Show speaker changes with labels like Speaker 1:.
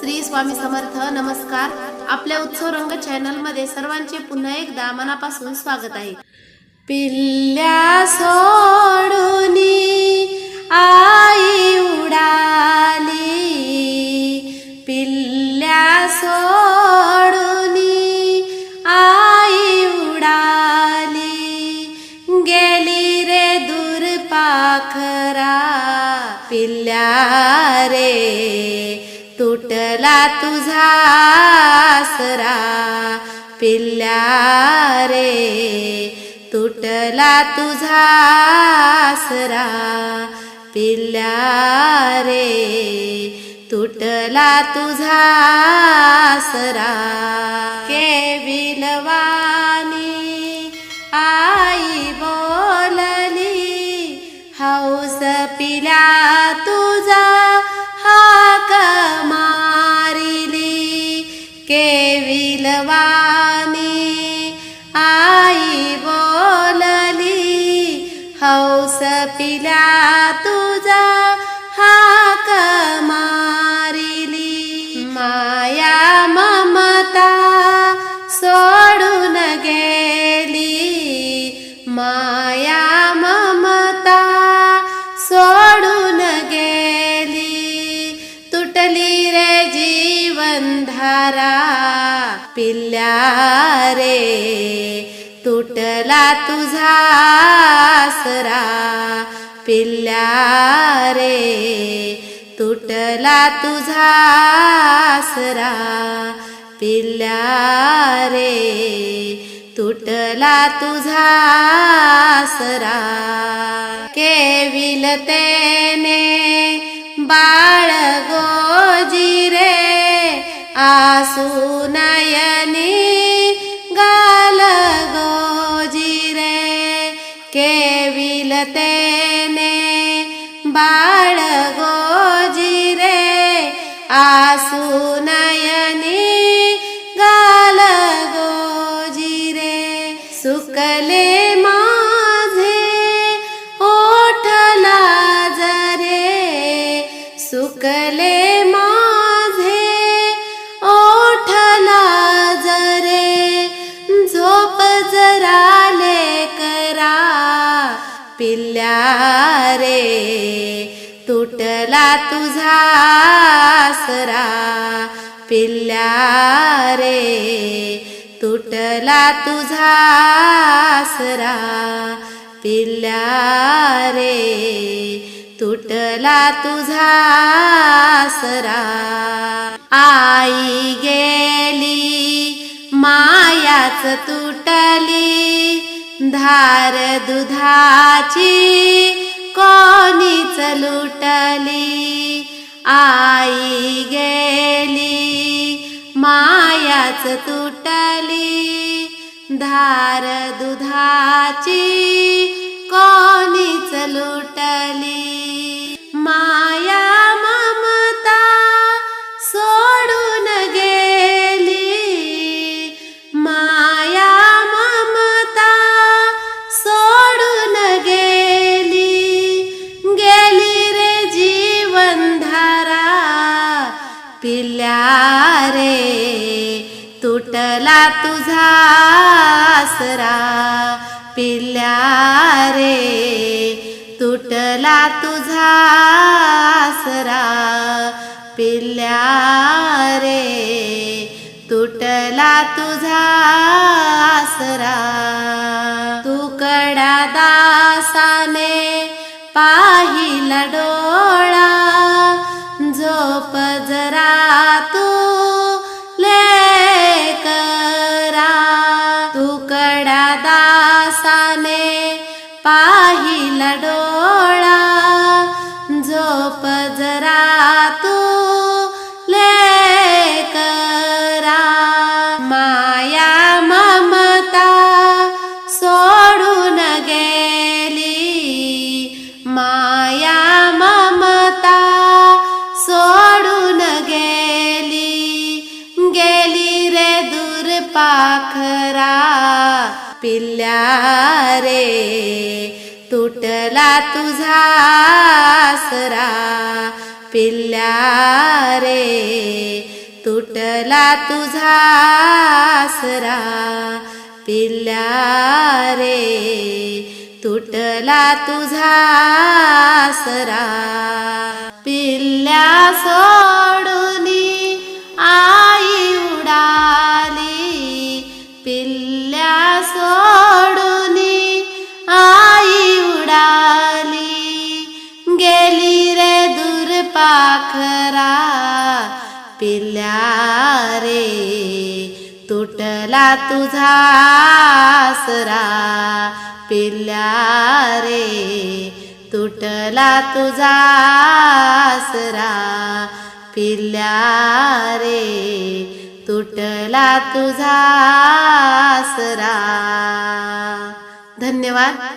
Speaker 1: श्री स्वामी समर्थ नमस्कार. आपल्या उत्सव रंग चॅनलमध्ये सर्वांचे पुन्हा एकदा मनापासून स्वागत आहे. पिल्ल्या सोडून आई उडाली. पिल्ल्या सोडून आई उडाली. गेली रे दूर पाखरा. पिल्ल्या रे. तुटला तुझा आसरा. पिल्ला रे तुटला तुझा आसरा. पिल्ला रे तुटला तुझा आसरा. केविलवानी आई बोलली हौस पिला तू हौस पिला तुझा हाक मारिली. माया ममता सोडून गेली. माया ममता सोडून गेली. तुटली रे जीवनधारा पिल्ला रे. तुटला तुझा आसरा पिल्ला रे. तुटला तुझा आसरा पिल्ला रे. तुटला तुझा आसरा. केविलतेने बाळ गोजी रे आसू नयनी ने बाड गो जिरे आनयनी गलगो जिरे शुकले माठल पिल्ल्या रे तुटला तुझा आसरा. पिल्ल्या रे तुटला तुझा आसरा. पिल्ल्या रे तुटला तुझा आसरा. आई गेली मायाच तुटली. धार दुधाची कोणीच लुटली आई गेली मायाच तुटली. धार दुधाची दिल्या रे तुटला तुझा आसरा. पिल्ल्या रे तुटला तुझा आसरा. पिल्ल्या रे तुटला तुझा आसरा. तुकडा दासाने पाहिला डोळा. पाहिला डोळा झोप जरा तू लेकरा माया ममता सोडून गेली. माया ममता सोडून गेली. गेली रे दूर पाखरा पिल्ल्या रे. तुटला तुझा आसरा पिल्ला रे. तुटला तुझा आसरा पिल्ला रे. तुटला तुझा आसरा पिल्ल्या सो पाखरा पिल्ला रे तुटला तुझा आसरा पिल्ला रे तुटला तुझा आसरा पिल्ला रे तुटला तुझा आसरा. धन्यवाद.